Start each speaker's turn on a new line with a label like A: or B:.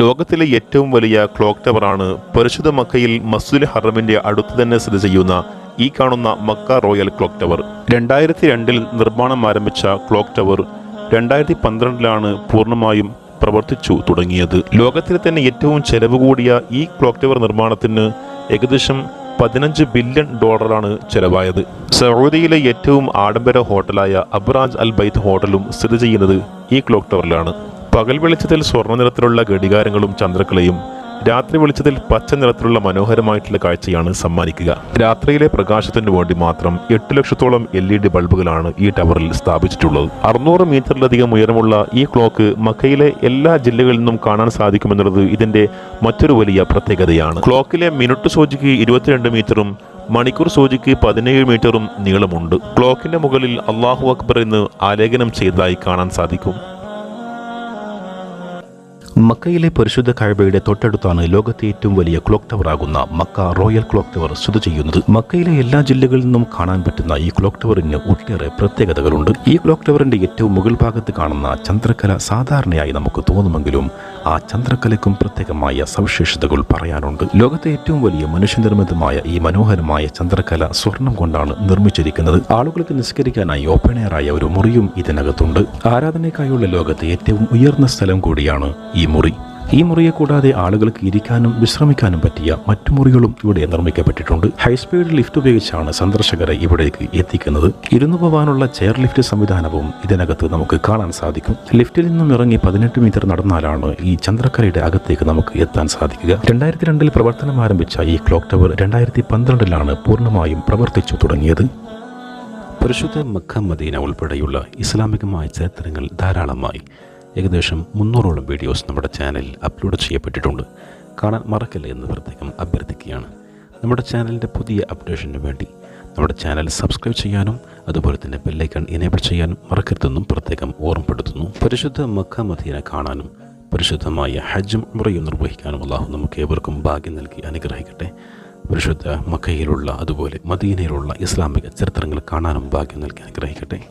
A: ലോകത്തിലെ ഏറ്റവും വലിയ ക്ലോക്ക് ടവറാണ് പരിശുദ്ധ മക്കയിൽ മസ്ജിദുൽ ഹറമിന്റെ അടുത്ത് തന്നെ സ്ഥിതി ചെയ്യുന്ന ഈ കാണുന്ന മക്ക റോയൽ ക്ലോക്ക് ടവർ. രണ്ടായിരത്തി രണ്ടിൽ നിർമ്മാണം ആരംഭിച്ച ക്ലോക്ക് ടവർ രണ്ടായിരത്തി പന്ത്രണ്ടിലാണ് പൂർണമായും പ്രവർത്തിച്ചു തുടങ്ങിയത്. ലോകത്തിലെ തന്നെ ഏറ്റവും ചെലവ് കൂടിയ ഈ ക്ലോക്ക് ടവർ നിർമ്മാണത്തിന് ഏകദേശം പതിനഞ്ച് ബില്യൺ ഡോളറാണ് ചെലവായത്. സൗദിയിലെ ഏറ്റവും ആഡംബര ഹോട്ടലായ അബ്രാജ് അൽ ബൈത്ത് ഹോട്ടലും സ്ഥിതി ചെയ്യുന്നത് ഈ ക്ലോക്ക് ടവറിലാണ്. പകൽ വെളിച്ചത്തിൽ സ്വർണ നിറത്തിലുള്ള ഘടികാരങ്ങളും ചന്ദ്രക്കലയും രാത്രി വെളിച്ചത്തിൽ പച്ച നിറത്തിലുള്ള മനോഹരമായിട്ടുള്ള കാഴ്ചയാണ് സമ്മാനിക്കുക. രാത്രിയിലെ പ്രകാശത്തിന് വേണ്ടി മാത്രം എട്ട് ലക്ഷത്തോളം എൽ ഇ ഡി ബൾബുകളാണ് ഈ ടവറിൽ സ്ഥാപിച്ചിട്ടുള്ളത്. അറുന്നൂറ് മീറ്ററിലധികം ഉയരമുള്ള ഈ ക്ലോക്ക് മക്കയിലെ എല്ലാ ജില്ലകളിൽ നിന്നും കാണാൻ സാധിക്കുമെന്നുള്ളത് ഇതിന്റെ മറ്റൊരു വലിയ പ്രത്യേകതയാണ്. ക്ലോക്കിലെ മിനിറ്റ് സൂചിക്ക് ഇരുപത്തിരണ്ട് മീറ്ററും മണിക്കൂർ സൂചിക്ക് പതിനേഴ് മീറ്ററും നീളമുണ്ട്. ക്ലോക്കിന്റെ മുകളിൽ അള്ളാഹു അക്ബർ എന്ന് ആലേഖനം ചെയ്തതായി കാണാൻ സാധിക്കും.
B: മക്കയിലെ പരിശുദ്ധ കഴബയുടെ തൊട്ടടുത്താണ് ലോകത്തെ ഏറ്റവും വലിയ ക്ലോക്ക് ടവർ ആകുന്ന മക്ക റോയൽ ക്ലോക്ക് ടവർ സ്ഥിതി ചെയ്യുന്നത്. മക്കയിലെ എല്ലാ ജില്ലകളിൽ നിന്നും കാണാൻ പറ്റുന്ന ഈ ക്ലോക്ക് ടവറിന് ഒട്ടേറെ പ്രത്യേകതകളുണ്ട്. ഈ ക്ലോക്ക് ടവറിന്റെ ഏറ്റവും മുകൾ ഭാഗത്ത് കാണുന്ന ചന്ദ്രക്കല സാധാരണയായി നമുക്ക് തോന്നുമെങ്കിലും ആ ചന്ദ്രക്കലയ്ക്കും പ്രത്യേകമായ സവിശേഷതകൾ പറയാനുണ്ട്. ലോകത്തെ ഏറ്റവും വലിയ മനുഷ്യനിർമ്മിതമായ ഈ മനോഹരമായ ചന്ദ്രക്കല സ്വർണം കൊണ്ടാണ് നിർമ്മിച്ചിരിക്കുന്നത്. ആളുകൾക്ക് നിസ്കരിക്കാനായി ഓപ്പൺ എയർ ആയ ഒരു മുറിയും ഇതിനകത്തുണ്ട്. ആരാധനയ്ക്കായുള്ള ലോകത്തെ ഏറ്റവും ഉയർന്ന സ്ഥലം കൂടിയാണ് ഈ മുറി. ഈ മുറിയെ കൂടാതെ ആളുകൾക്ക് ഇരിക്കാനും വിശ്രമിക്കാനും പറ്റിയ മറ്റു മുറികളും ഇവിടെ നിർമ്മിക്കപ്പെട്ടിട്ടുണ്ട്. ഹൈസ്പീഡ് ലിഫ്റ്റ് ഉപയോഗിച്ചാണ് സന്ദർശകരെ ഇവിടേക്ക് എത്തിക്കുന്നത്. ഇരുന്നു പോവാനുള്ള ചെയർ ലിഫ്റ്റ് സംവിധാനവും ഇതിനകത്ത് നമുക്ക് കാണാൻ സാധിക്കും. ലിഫ്റ്റിൽ നിന്നും ഇറങ്ങി പതിനെട്ട് മീറ്റർ നടന്നാലാണ് ഈ ചന്ദ്രക്കരയുടെ അകത്തേക്ക് നമുക്ക് എത്താൻ സാധിക്കുക. രണ്ടായിരത്തി രണ്ടിൽ പ്രവർത്തനം ആരംഭിച്ച ഈ ക്ലോക്ക് ടവർ രണ്ടായിരത്തി പന്ത്രണ്ടിലാണ് പൂർണമായും പ്രവർത്തിച്ചു തുടങ്ങിയത്. പരിശുദ്ധ മക്ക മദീന ഉൾപ്പെടെയുള്ള ഇസ്ലാമികമായ ചരിത്രങ്ങൾ ധാരാളമായി ഏകദേശം മുന്നൂറോളം വീഡിയോസ് നമ്മുടെ ചാനലിൽ അപ്ലോഡ് ചെയ്യപ്പെട്ടിട്ടുണ്ട്. കാണാൻ മറക്കല്ല എന്ന് പ്രത്യേകം അഭ്യർത്ഥിക്കുകയാണ്. നമ്മുടെ ചാനലിന്റെ പുതിയ അപ്ഡേഷന് വേണ്ടി നമ്മുടെ ചാനൽ സബ്സ്ക്രൈബ് ചെയ്യാനും അതുപോലെ തന്നെ ബെല്ലൈക്കൺ എനേബിൾ ചെയ്യാനും മറക്കരുതെന്നും പ്രത്യേകം ഓർമ്മപ്പെടുത്തുന്നു. പരിശുദ്ധ മക്ക മദീന കാണാനും പരിശുദ്ധമായ ഹജ്ജും മുറയും നിർവഹിക്കാനും അള്ളാഹു നമുക്ക് ഏവർക്കും ഭാഗ്യം നൽകി അനുഗ്രഹിക്കട്ടെ. പരിശുദ്ധ മക്കയിലുള്ള അതുപോലെ മദീനയിലുള്ള ഇസ്ലാമിക ചരിത്രങ്ങൾ കാണാനും ഭാഗ്യം നൽകി അനുഗ്രഹിക്കട്ടെ.